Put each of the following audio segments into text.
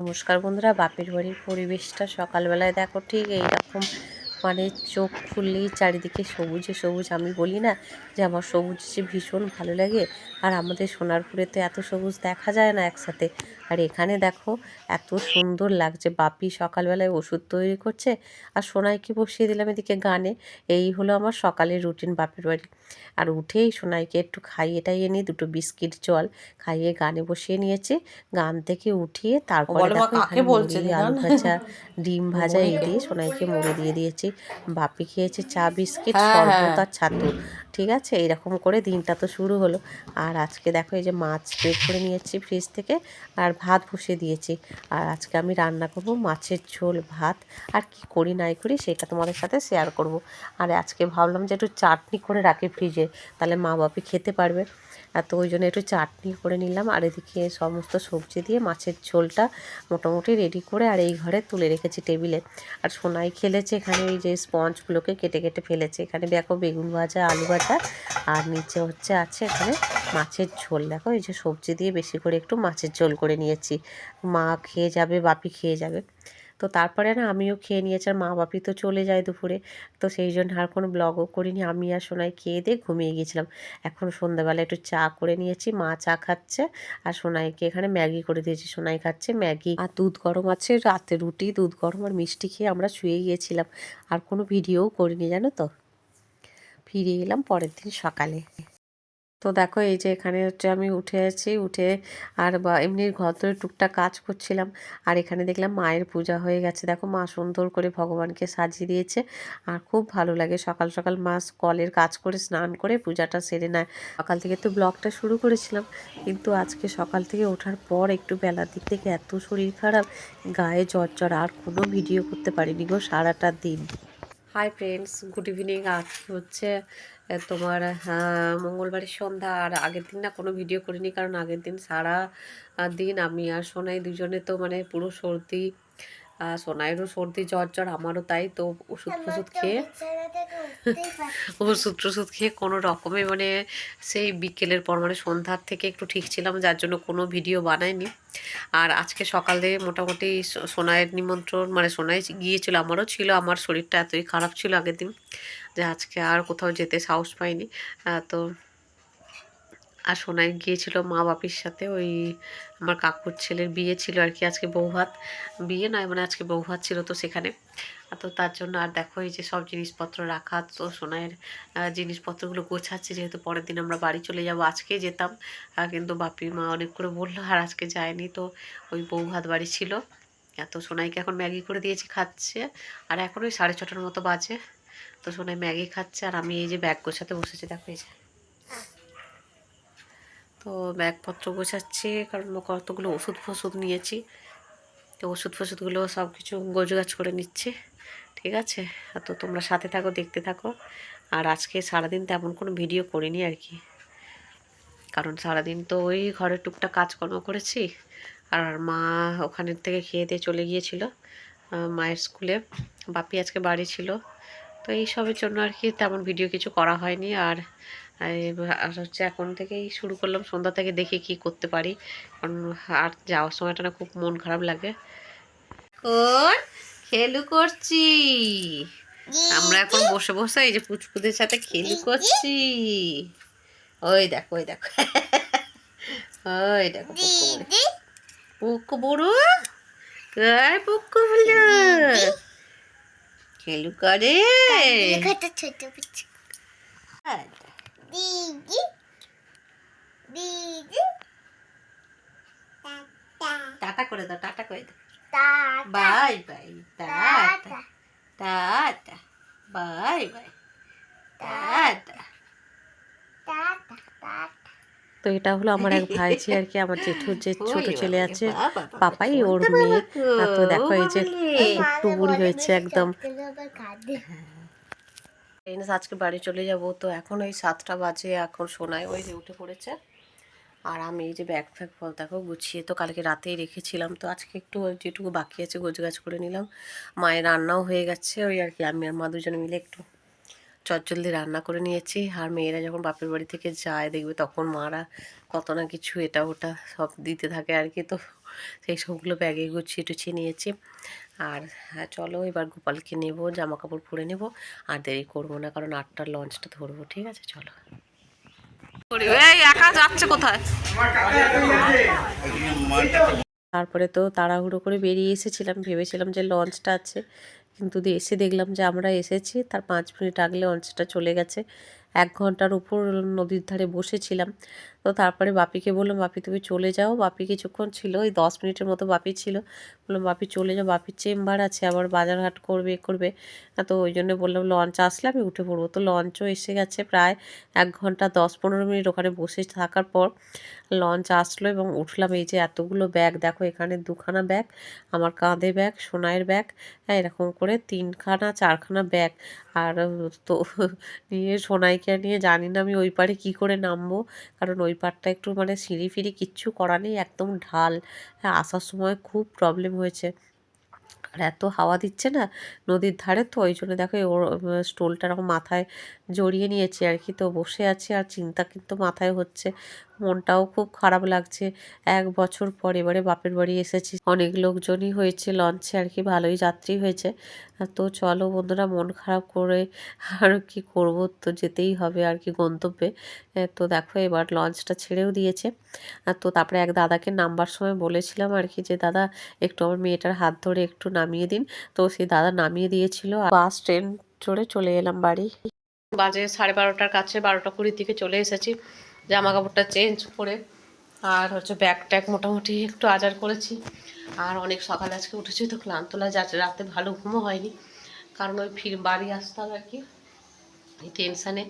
নমস্কার বন্ধুরা বাপের বাড়ির পরিবেশটা সকালবেলায় দেখো ঠিক এইরকম মানে চোখ খুললেই চারিদিকে সবুজে সবুজ। আমি বলি না যে আমার সবুজ যে ভীষণ ভালো লাগে। আর আমাদের সোনারপুরে তো এত সবুজ দেখা যায় না একসাথে। আর এখানে দেখো এত সুন্দর লাগছে। বাপি সকালবেলায় ওষুধ তৈরি করছে আর সোনাইকে বসিয়ে দিলাম এদিকে গানে। এই হলো আমার সকালের রুটিন বাপের বাড়ি। আর উঠেই সোনাইকে একটু খাইয়ে টাইয়ে নিয়ে দুটো বিস্কিট জল খাইয়ে গানে বসিয়ে নিয়েছি। গান থেকে উঠিয়ে তারপরে দেখো? আলু ভাজা ডিম ভাজা এই দিয়ে সোনাইকে মুড়ে দিয়ে দিয়েছি। বাপি খেয়েছে চা বিস্কিট হ্যাঁ, শরবত হ্যাঁ। আর ছাতু ঠিক আছে? এরকম করে দিনটা তো শুরু হলো। আর আজকে দেখো এই যে মাছ বের করে নিয়েছি ফ্রিজ থেকে আর ভাত বসিয়ে দিয়েছি। আর আজকে আমি রান্না করব মাছের ঝোল, ভাত। আর কি করি, নাই করি সেটা তোমাদের সাথে শেয়ার করব। আর আজকে ভাবলাম যে একটু চাটনি করে রাখি ফ্রিজে তাহলে মা বাপি খেতে পারবে। আর তো ওই জন্য একটু চাটনি করে নিলাম। আর এদিকে সমস্ত সবজি দিয়ে মাছের ঝোলটা মোটামুটি রেডি করে আর এই ঘরে তুলে রেখেছি টেবিলে আর সোনাই খেলেছে এখানে ওই যে স্পঞ্জগুলোকে কেটে কেটে ফেলেছে। এখানে দেখো বেগুন ভাজা, আলু ভাজা আর নিচে হচ্ছে, আছে এখানে মাছের ঝোল। দেখো, এই যে সবজি দিয়ে বেশি করে একটু মাছের ঝোল করে নিয়েছি। মা খেয়ে যাবে, বাপি খেয়ে যাবে। তো তারপরে না, আমিও খেয়ে নিয়েছি আর মা বাপি তো চলে যায় দুপুরে। তো সেই জন্য আর কোনো ব্লগও করিনি। আমি আর সোনাই খেয়ে দিয়ে ঘুমিয়ে গিয়েছিলাম। এখন সন্ধ্যাবেলা একটু চা করে নিয়েছি। মা চা খাচ্ছে আর সোনাইকে এখানে ম্যাগি করে দিয়েছি। সোনাই খাচ্ছে ম্যাগি আর দুধ গরম আছে। রাতে রুটি, দুধ গরম আর মিষ্টি খেয়ে আমরা শুয়ে গিয়েছিলাম। আর কোনো ভিডিওও করিনি, জানো তো? ফিরে এলাম পরের দিন সকালে। তো দেখো এই যে এখানে হচ্ছে আমি উঠে আছি, উঠে আর বা এমনি ঘর ধরে টুকটাক কাজ করছিলাম আর এখানে দেখলাম মায়ের পূজা হয়ে গেছে। দেখো মা সুন্দর করে ভগবানকে সাজিয়ে দিয়েছে আর খুব ভালো লাগে। সকাল সকাল মা কলের কাজ করে স্নান করে পূজাটা সেরে নেয়। সকাল থেকে তো ব্লগটা শুরু করেছিলাম কিন্তু আজকে সকাল থেকে ওঠার পর একটু বেলার দিক থেকে এত শরীর খারাপ, গায়ে জ্বর জ্বর আর কোনো ভিডিও করতে পারিনি গো সারাটা দিন। হাই ফ্রেন্ডস গুড ইভিনিং আজকে হচ্ছে তোমার মঙ্গলবারের সন্ধ্যা, আর আগের দিন না কোনো ভিডিও করিনি, কারণ আগের দিন সারা দিন আমি আর সোনাই দুজনে তো মানে পুরো সর্দি আহ, সোনাইয়েরও সর্দি জ্বর জ্বর আমারও তাই তো ওষুধ ফষুধ খেয়ে ওষুধ টষুধ খেয়ে কোনো রকমে মানে সেই বিকেলের পর মানে সন্ধ্যার থেকে একটু ঠিক ছিলাম যার জন্য কোনো ভিডিও বানাইনি। আর আজকে সকালে মোটামুটি সোনাইয়ের নিমন্ত্রণ মানে সোনাই গিয়েছিল আমারও ছিল আমার শরীরটা এতই খারাপ ছিল আগের দিন যে আজকে আর কোথাও যেতে সাহস পাইনি। তো আর সোনাই গিয়েছিল মা বাপির সাথে, ওই আমার কাকুর ছেলের বিয়ে ছিল আর কি আজকে বৌভাত। বিয়ে নয় মানে আজকে বৌভাত ছিল তো সেখানে। তো তার জন্য আর দেখো এই যে সব জিনিসপত্র রাখা, তো সোনাইয়ের জিনিসপত্রগুলো গোছাচ্ছে, যেহেতু পরের দিন আমরা বাড়ি চলে যাব। আজকে যেতাম কিন্তু বাপি মা অনেক করে বলল, আর আজকে যায়নি। তো ওই বৌভাত বাড়ি ছিল। এত সোনাইকে এখন ম্যাগি করে দিয়েছি, খাচ্ছে। আর এখন ওই সাড়ে ছটার মতো বাজে। তো সোনাই ম্যাগি খাচ্ছে, আর আমি এই যে ব্যাগ গোছাতে বসেছি, দেখো এই যে। তো ব্যাগপত্র গোছাচ্ছি, কারণ কতগুলো ওষুধ ফষুধ নিয়েছি। তো ওষুধ ফষুধগুলো সব কিছু গোছগাছ করে নিচ্ছি, ঠিক আছে? তো তোমরা সাথে থাকো, দেখতে থাকো। আর আজকে সারাদিন তেমন কোনো ভিডিও করিনি আর কি। কারণ সারাদিন তো ওই ঘরে টুকটাক কাজকর্ম করেছি। আর মা ওখানের থেকে খেয়ে দিয়ে চলে গিয়েছিল মায়ের স্কুলে। বাপি আজকে বাড়ি ছিল। তো এই সবের জন্য আর কি তেমন ভিডিও কিছু করা হয়নি। আর আর- হচ্ছে এখন থেকেই শুরু করলাম সন্ধ্যা থেকে দেখি কি করতে পারি। কারণ আর যাওয়ার সময়টা না খুব মন খারাপ লাগে। কোন? খেলু করছি। আমরা এখন বসে বসে এই যে পুচকুদের সাথে খেলু করছি। ওই দেখো ওই দেখো। ওই দেখো পুক্কু বুড়ো। কয় পুক্কু বুড়ো? খেলু করে। ছোট। দিদি দিদি টাটা করে দাও টাটা করে দাও। Tata bye bye tata tata bye bye. Tata তো এটা হলো আমার এক ভাইজি আর কি আমার জেঠুর যে ছোট ছেলে আছে পাপাই ওর মেয়ে। তো দেখো এই যে একটু বুড়ি হয়েছে একদম। ফ্রেন্ডস আজকে বাড়ি চলে যাব। তো এখন ওই সাতটা বাজে, এখন শোনায় ওই যে উঠে পড়েছে। আর আমি এই যে ব্যাগ ফ্যাগ ফল, দেখো, গুছিয়ে তো কালকে রাতেই রেখেছিলাম। তো আজকে একটু যেটুকু বাকি আছে, গোছগাছ করে নিলাম। মায়ের রান্নাও হয়ে গেছে, ওই আর কি। আমি আর মা দুজনে মিলে একটু চটজলদি রান্না করে নিয়েছি। আর মেয়েরা যখন বাপের বাড়ি থেকে যায়, দেখবে তখন মারা কত না কিছু এটা ওটা সব দিতে থাকে আর কি। তো সেই সবগুলো ব্যাগে গুছিয়ে টুছিয়ে নিয়েছি। আর হ্যাঁ চলো এবার গোপালকে নেব জামা কাপড় পরে নেব। আর দেরি করব না, কারণ আটটার লঞ্চটা ধরবো, ঠিক আছে? চলো। এই, একা যাচ্ছে কোথায়? তারপরে তো তাড়াহুড়ো করে বেরিয়ে এসেছিলাম, ভেবেছিলাম যে লঞ্চটা আছে। কিন্তু এসে দেখলাম যে আমরা এসেছি, তার পাঁচ মিনিট আগে লঞ্চটা চলে গেছে। এক ঘণ্টার উপর নদীর ধারে বসেছিলাম। তো তারপরে বাপিকে বললাম, বাপি, তুমি চলে যাও। বাপি কিছুক্ষণ ছিল ওই দশ মিনিটের মতো বাপি ছিল। বললাম, বাপি, চলে যাও। বাপির চেম্বার আছে, আবার বাজার হাট করবে করবে। তো ওই জন্য বললাম, লঞ্চ আসলে আমি উঠে পড়ব। তো লঞ্চও এসে গেছে প্রায় এক ঘণ্টা দশ পনেরো মিনিট ওখানে বসে থাকার পর লঞ্চ আসলো এবং উঠলাম। এই যে এতগুলো ব্যাগ, দেখো এখানে দুখানা ব্যাগ, আমার কাঁধে ব্যাগ, সোনাইয়ের ব্যাগ হ্যাঁ এরকম করে তিনখানা, চারখানা ব্যাগ। আর তো নিয়ে সোনাইকে নিয়ে জানি না আমি ওই পারে কী করে নামবো। কারণ ওই পারটা একটু মানে সিঁড়ি ফিড়ি কিচ্ছু করা নেই, একদম ঢাল। হ্যাঁ আসার সময় খুব প্রবলেম হয়েছে। আর এত হাওয়া দিচ্ছে না নদীর ধারে তো, ওই জন্য দেখো ওর স্টোলটা এরকম মাথায় জড়িয়ে নিয়েছি আর কি। তো বসে আছি আর চিন্তা কিন্তু মাথায় হচ্ছে। মনটাও খুব খারাপ লাগছে। এক বছর পর এবারে বাপের বাড়ি এসেছি। অনেক লোকজনই হয়েছে লঞ্চে আর কি। ভালোই যাত্রী হয়েছে। তো চলো বন্ধুরা, মন খারাপ করে আর কি করব? তো যেতেই হবে আর কি গন্তব্যে। তো দেখো এবার লঞ্চটা ছেড়েও দিয়েছে। তো তারপরে এক দাদাকে নামবার সময় বলেছিলাম আর কি যে, দাদা, একটু আমার মেয়েটার হাত ধরে একটু নামিয়ে দিন। তো সেই দাদা নামিয়ে দিয়েছিল। আর বাস ট্রেন চড়ে চলে এলাম বাড়ি। বাজে সাড়ে বারোটার কাছে, বারোটা কুড়ির দিকে চলে এসেছি। জামা কাপড়টা চেঞ্জ করে আর হচ্ছে ব্যাগ ট্যাগ মোটামুটি একটু আজার করেছি। আর অনেক সকালে আজকে উঠেছি তো ক্লান্ত লাগে রাতে ভালো ঘুমও হয়নি। কারণ ওই ফির বাড়ি আসতে হবে আর কি। এই টেনশানে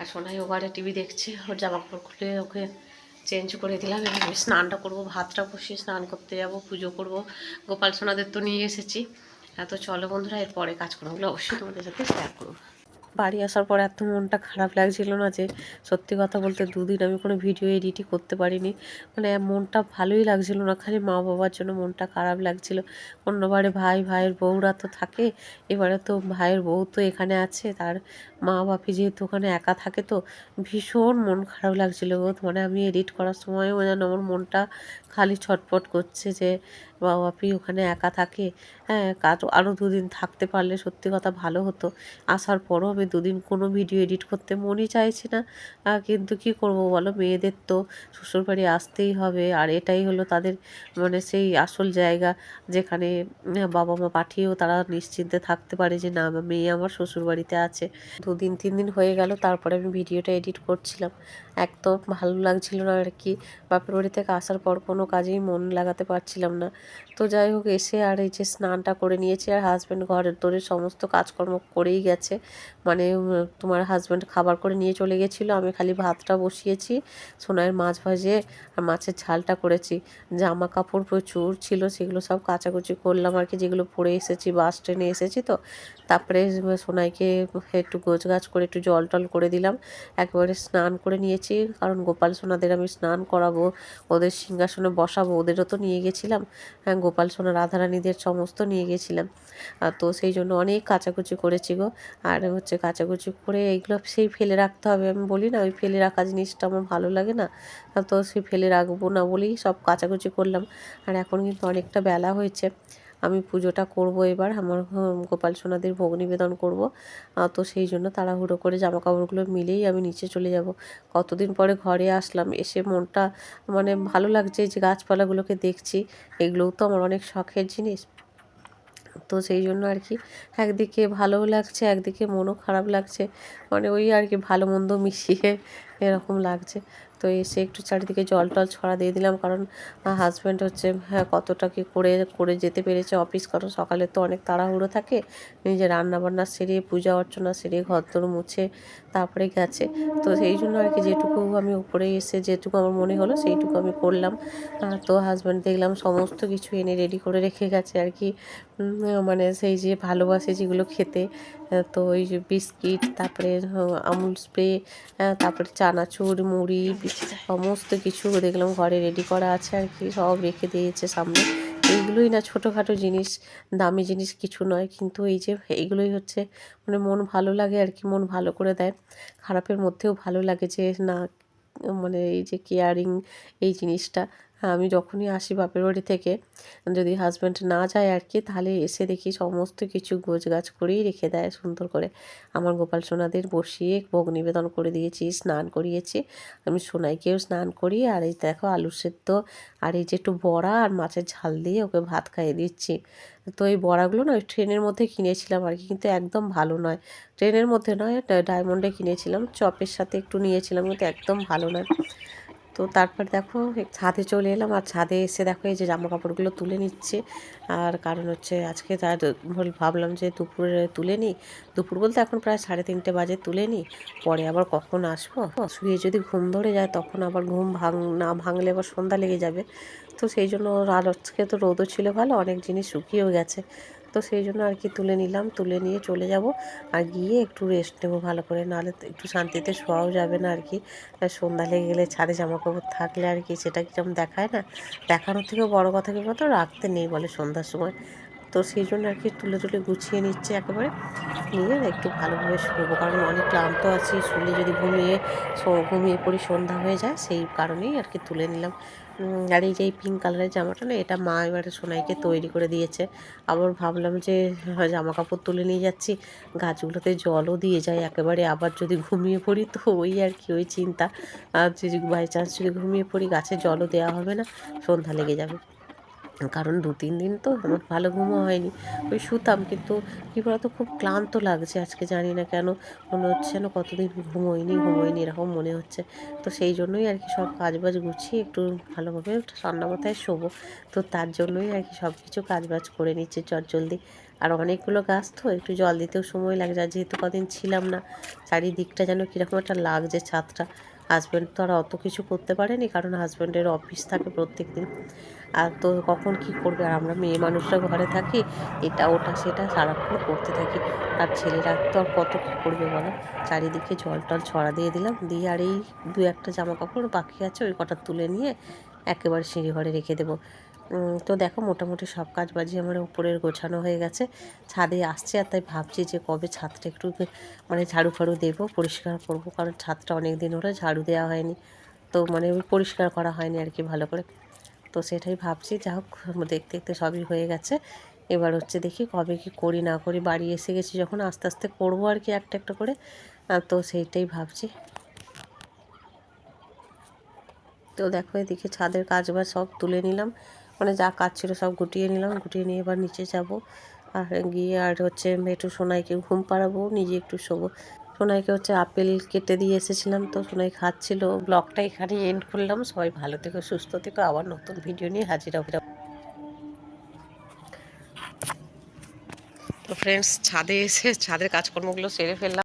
আর সোনাই ও ঘরে টিভি দেখছে, ওর জামা কাপড় খুলে ওকে চেঞ্জ করে দিলাম। এবার আমি স্নানটা করব, ভাতটা বসিয়ে স্নান করতে যাব, পুজো করব। গোপাল সোনাদের তো নিয়ে এসেছি। এত চলো বন্ধুরা, এরপরে কাজকর্মগুলো অবশ্যই তোমাদের সাথে শেয়ার করব। বাড়ি আসার পর এত মনটা খারাপ লাগছিল না যে সত্যি কথা বলতে দুদিন আমি কোনো ভিডিও এডিটই করতে পারিনি। মানে মনটা ভালোই লাগছিল না, খালি মা বাবার জন্য মনটা খারাপ লাগছিল। অন্যবারে ভাই, ভাইয়ের বউরা তো থাকে, এবারে তো ভাইয়ের বউ তো এখানে আছে, তার মা বাপি যেহেতু ওখানে একা থাকে তো ভীষণ মন খারাপ লাগছিল। মানে আমি এডিট করার সময়ও যেন আমার মনটা খালি ছটফট করছে যে মা বাপি ওখানে একা থাকে হ্যাঁ আরও আরও দুদিন থাকতে পারলে সত্যি কথা ভালো হতো। আসার পরও আমি দুদিন কোনো ভিডিও এডিট করতে মনই চাইছি না। কিন্তু কি করব বলো? মেয়েদের তো শ্বশুরবাড়ি আসতেই হবে। আর এটাই হলো তাদের মানে সেই আসল জায়গা যেখানে বাবা মা পাঠিয়েও তারা নিশ্চিন্তে থাকতে পারে যে না মেয়ে আমার শ্বশুরবাড়িতে আছে। দুদিন, তিন দিন হয়ে গেল, তারপরে আমি ভিডিওটা এডিট করছিলাম। একদম ভালো লাগছিল না আর কি। বাপের বাড়ি থেকে আসার পর কোনো কাজেই মন লাগাতে পারছিলাম না। তো যাই হোক, এসে আর এই যে স্নানটা করে নিয়েছি আর হাজব্যান্ড ঘরের তোরে সমস্ত কাজকর্ম করেই গেছে। মানে তোমার হাজব্যান্ড খাবার করে নিয়ে চলে গেছিল, আমি খালি ভাতটা বসিয়েছি সোনার মাছ ভাজে আর মাছের ঝালটা করেছি। জামা কাপড় প্রচুর ছিল, সেগুলো সব কাচাকুচি করলাম আর কি, যেগুলো পরে এসেছি বাস ট্রেনে এসেছি তো। তারপরে সোনাইকে একটু গোছগাছ করে একটু জল টল করে দিলাম। একেবারে স্নান করে নিয়েছি, কারণ গোপাল সোনাদের আমি স্নান করাবো, ওদের সিংহাসনে বসাবো, ওদেরও তো নিয়ে গেছিলাম। গোপাল, সোনা, রাধারানীদের সমস্ত নিয়ে গেছিলাম। তো সেই জন্য অনেক কাচাকুচি করেছি গো। আর হচ্ছে কাচাকুচি করে এইগুলো সেই ফেলে রাখতে হবে। আমি বলি না, ওই ফেলে রাখা জিনিসটা আমার ভালো লাগে না। তো সেই ফেলে রাখব না বলেই সব কাচাকুচি করলাম। আর এখন কিন্তু অনেকটা বেলা হয়েছে। আমি পুজোটা করব এবার, আমার গোপাল সোনাদের ভোগ নিবেদন করব। তো সেই জন্য তাড়াহুড়ো করে জামা কাপড়গুলো মিলেই আমি নিচে চলে যাব। কতদিন পরে ঘরে আসলাম, এসে মনটা মানে ভালো লাগছে যে গাছপালাগুলোকে দেখছি, এগুলোও তো আমার অনেক শখের জিনিস। তো সেই জন্য আর কি, একদিকে ভালোও লাগছে, একদিকে মনও খারাপ লাগছে মানে ওই আর কি ভালো মন্দ মিশিয়ে এরকম লাগছে। তো এসে একটু চারিদিকে জল টল ছড়া দিয়ে দিলাম, কারণ হাজব্যান্ড হচ্ছে হ্যাঁ কতটা কি করে করে যেতে পেরেছে অফিস কারণ সকালে তো অনেক তাড়াহুড়ো থাকে। নিজে রান্না বান্না সেরে, পূজা অর্চনা সেরে ঘর দর মুছে তারপরে গেছে। তো সেই জন্য আর কি যেটুকু আমি উপরে এসে যেটুকু আমার মনে হলো সেইটুকু আমি করলাম। তো হাজব্যান্ড দেখলাম সমস্ত কিছু এনে রেডি করে রেখে গেছে আর কি। মানে সেই যে ভালোবাসে যেগুলো খেতে তো ওই যে বিস্কিট, তারপরে আমুল স্প্রে তারপরে চানাচুর, মুড়ি সমস্ত কিছু দেখলাম ঘরে রেডি করা আছে আর কি, সব রেখে দিয়েছে সামনে। এইগুলোই না ছোটোখাটো জিনিস, দামি জিনিস কিছু নয়, কিন্তু এই যে এইগুলোই হচ্ছে মানে মন ভালো লাগে আর কি, মন ভালো করে দেয়। খারাপের মধ্যেও ভালো লাগে যে না মানে এই যে কেয়ারিং এই জিনিসটা। আমি যখনই আসি বাপের বাড়ি থেকে, যদি হাজব্যান্ড না যায় আর কি তাহলে এসে দেখি সমস্ত কিছু গোছগাছ করেই রেখে দেয় সুন্দর করে। আমার গোপাল সোনাদের বসিয়ে ভোগ নিবেদন করে দিয়েছি, স্নান করিয়েছি। আমি সোনাইকেও স্নান করি আর এই দেখো আলু সেদ্ধ আর এই যে একটু বড়া আর মাছের ঝাল দিয়ে ওকে ভাত খাইয়ে দিচ্ছি। তো এই বড়াগুলো না ট্রেনের মধ্যে কিনেছিলাম আর কি, কিন্তু একদম ভালো নয়। ট্রেনের মধ্যে নয়, ডায়মন্ডে কিনেছিলাম, চপের সাথে একটু নিয়েছিলাম, কিন্তু একদম ভালো নয়। তো তারপর দেখো ছাদে চলে এলাম আর ছাদে এসে দেখো এই যে জামা কাপড়গুলো তুলে নিচ্ছে। আর কারণ হচ্ছে আজকে তার বল- ভাবলাম যে দুপুরে তুলে নিই। দুপুর বলতে এখন প্রায় সাড়ে তিনটে বাজে, তুলে নিই। পরে আবার কখন আসব? শুয়ে যদি ঘুম ধরে যায় তখন আবার ঘুম ভাঙ, না ভাঙলে আবার সন্ধ্যা লেগে যাবে। তো সেই জন্য আর আজকে তো রোদও ছিল ভালো, অনেক জিনিস শুকিয়েও গেছে। তো সেই জন্য আর কি তুলে নিলাম, তুলে নিয়ে চলে যাব আর গিয়ে একটু রেস্ট নেব ভালো করে, নাহলে একটু শান্তিতে শোয়াও যাবে না আর কি। সন্ধ্যা লেগে গেলে ছাদে জামা কাপড় থাকলে আর কি সেটা কিরম দেখায় না, দেখানোর থেকেও বড় কথা কি বলতো, রাখতে নেই বলে সন্ধ্যার সময়। তো সেই জন্য আর কি তুলে তুলে গুছিয়ে নিচ্ছে একেবারে, নিয়ে একটু ভালোভাবে শুবো কারণ অনেক ক্লান্ত আছি, শুলে যদি ঘুমিয়ে ঘুমিয়ে পড়ি সন্ধ্যা হয়ে যায়, সেই কারণেই আর কি তুলে নিলাম। আর এই যে এই পিঙ্ক কালারের জামাটা না এটা মা এবারে সোনাইকে তৈরি করে দিয়েছে। আবার ভাবলাম যে হ্যাঁ, জামা কাপড় তুলে নিয়ে যাচ্ছি। গাছগুলোতে জলও দিয়ে যায় একেবারে আবার যদি ঘুমিয়ে পড়ি তো ওই আর কি ওই চিন্তা। আর যদি বাই চান্স যদি ঘুমিয়ে পড়ি গাছে জলও দেওয়া হবে না সন্ধ্যা লেগে যাবে। কারণ দু, তিন দিন তো আমার ভালো ঘুমো হয়নি। ওই শুতাম কিন্তু কী বলতো, খুব ক্লান্ত লাগছে আজকে জানি না কেন। মনে হচ্ছে না কতদিন ঘুমোইনি ঘুমোইনি, এরকম মনে হচ্ছে। তো সেই জন্যই আর কি সব কাজ বাজ গুছিয়ে একটু ভালোভাবে ঠান্ডা মাথায় শোবো। তো তার জন্যই আর কি সব কিছু কাজ বাজ করে নিচ্ছি, চটজলদি আর অনেকগুলো গাছ তো, একটু জল দিতেও সময় লাগে আর যেহেতু কদিন ছিলাম না, চারিদিকটা যেন কীরকম একটা লাগছে ছাদটা। হাজব্যান্ড তো আর অত কিছু করতে পারেনি, কারণ হাজব্যান্ডের অফিস থাকে প্রত্যেক দিন আর তো কখন কি করবে? আর আমরা মেয়ে মানুষরা ঘরে থাকি, এটা, ওটা, সেটা সারাক্ষণ করতে থাকি। আর ছেলেরা তো আর কত কী করবে বলো? চারিদিকে জল টল ছড়া দিয়ে দিলাম, দিয়ে আর এই দু একটা জামা কাপড় বাকি আছে, ওই কটা তুলে নিয়ে একেবারে সিঁড়ি ঘরে রেখে দেবো। তো দেখো মোটামুটি সব কাজ বাজি আমার উপরের গোছানো হয়ে গেছে। ছাদে আসছে আর তাই ভাবছি যে কবে ছাদটা একটু মানে ঝাড়ু ফাড়ু দেবো, পরিষ্কার করব। কারণ ছাদটা অনেক দিন হলো ঝাড়ু দেওয়া হয়নি। তো মানে পরিষ্কার করা হয়নি আর কি ভালো করে। তো সেটাই ভাবছি, যা হোক, দেখতে দেখতে সবই হয়ে গেছে। এবার হচ্ছে দেখি কবে কি করি, না করি, বাড়ি এসে গেছি যখন, আস্তে আস্তে করব আর কি একটা একটা করে। তো সেইটাই ভাবছি। তো দেখো এদিকে ছাদের কাজ বাজ সব তুলে নিলাম। মানে যা কাজ ছিল সব গুটিয়ে নিলাম, গুটিয়ে নিয়ে এবার নিচে যাব। আর গিয়ে আর হচ্ছে একটু সোনাইকে ঘুম পাড়াবো, নিজে একটু শোবো। সোনাইকে হচ্ছে আপেল কেটে দিয়ে এসেছিলাম তো সোনাই খাচ্ছিল। ব্লগটা এখানে এন্ড করলাম। সবাই ভালো থেকো, সুস্থ থেকো। আবার নতুন ভিডিও নিয়ে হাজির হবে। তো ফ্রেন্ডস ছাদে এসে, ছাদের কাজকর্মগুলো সেরে ফেললাম।